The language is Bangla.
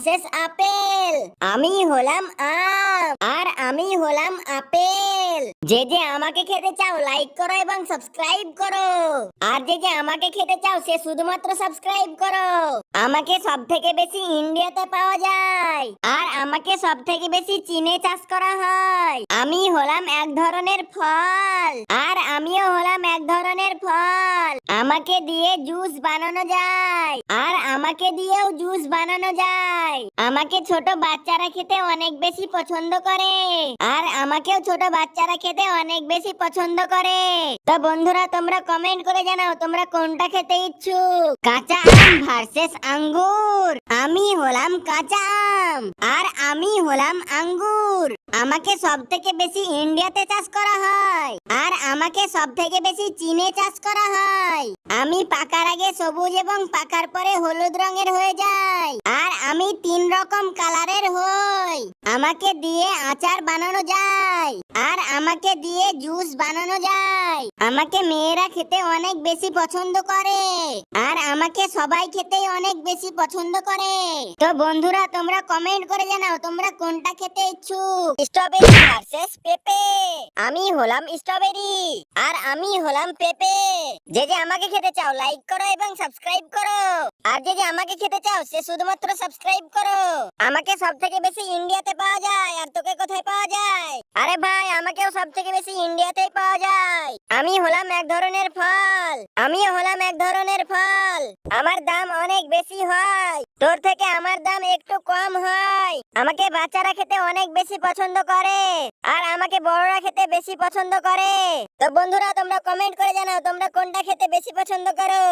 ভার্সেস আপেল আমি হলাম আম, আর আমি হলাম আপেল। যে যে আমাকে খেতে চাও লাইক করো এবং সাবস্ক্রাইব করো। আর যে যে আমাকে খেতে চাও, সে শুধুমাত্র সাবস্ক্রাইব করো। আমাকে সব থেকে বেশি ইন্ডিয়াতে পাওয়া যায়। আর আমাকে সব থেকে বেশি চীনে চাষ করা হয়। আমি হলাম এক ধরনের ফল। আর আমিও হলাম এক ধরনের ফল। আমাকে দিয়ে জুস বানানো যায়। আর আমাকে দিয়েও জুস বানানো যায়। আমাকে ছোট বাচ্চারা খেতে অনেক বেশি পছন্দ করে। আর আমাকেও ছোট বাচ্চারা খেতে অনেক বেশি পছন্দ করে। তো বন্ধুরা, তোমরা কমেন্ট করে জানাও, তোমরা কোনটা খেতে ইচ্ছুক? কাঁচা আম ভার্সেস আঙ্গুর। আমি হলাম কাঁচা আম। আর আমি হলাম আঙ্গুর। আমাকে সব থেকে বেশি ইন্ডিয়াতে চাষ করা হয়। আর আমাকে সব থেকে বেশি চীনে চাষ করা হয়। আমি পাকার আগে সবুজ এবং পাকার পরে হলুদ রঙের হয়ে যায় আর আমি তিন রকম কালারের হই আমাকে দিয়ে আচার বানানো যায়। আর আমাকে দিয়ে জুস বানানো যায়। আমাকে মেয়েরা খেতে অনেক বেশি পছন্দ করে। আর আমাকে সবাই খেতে অনেক বেশি পছন্দ করে। তো বন্ধুরা, তোমরা কমেন্ট করে জানাও, তোমরা কোনটা খেতে ইচ্ছুক? স্ট্রবেরি ভার্সেস পেঁপে আমি হলাম স্ট্রবেরি আর আমি হলাম পেঁপে যে যে আমাকে খেতে চাও লাইক করো এবং সাবস্ক্রাইব করো। আর যে যে আমাকে খেতে চাও, সে শুধুমাত্র সাবস্ক্রাইব করো। আমাকে সব থেকে বেশি ইন্ডিয়াতে পাওয়া যায় আর তোকে কোথায় পাওয়া যায়? আরে ভাই, আমাকেও সব থেকে বেশি ইন্ডিয়াতেই পাওয়া যায়। আমি হলাম এক ধরনের ফল। আমিও হলাম এক ধরনের ফল। আমার দাম অনেক বেশি হয়। তোর থেকে আমার দাম একটু কম হয়। আমাকে বাচ্চারা খেতে অনেক বেশি পছন্দ করে। আর আমাকে বড়রা খেতে বেশি পছন্দ করে। তো বন্ধুরা, তোমরা কমেন্ট করে জানাও তোমরা কোনটা খেতে বেশি পছন্দ করো।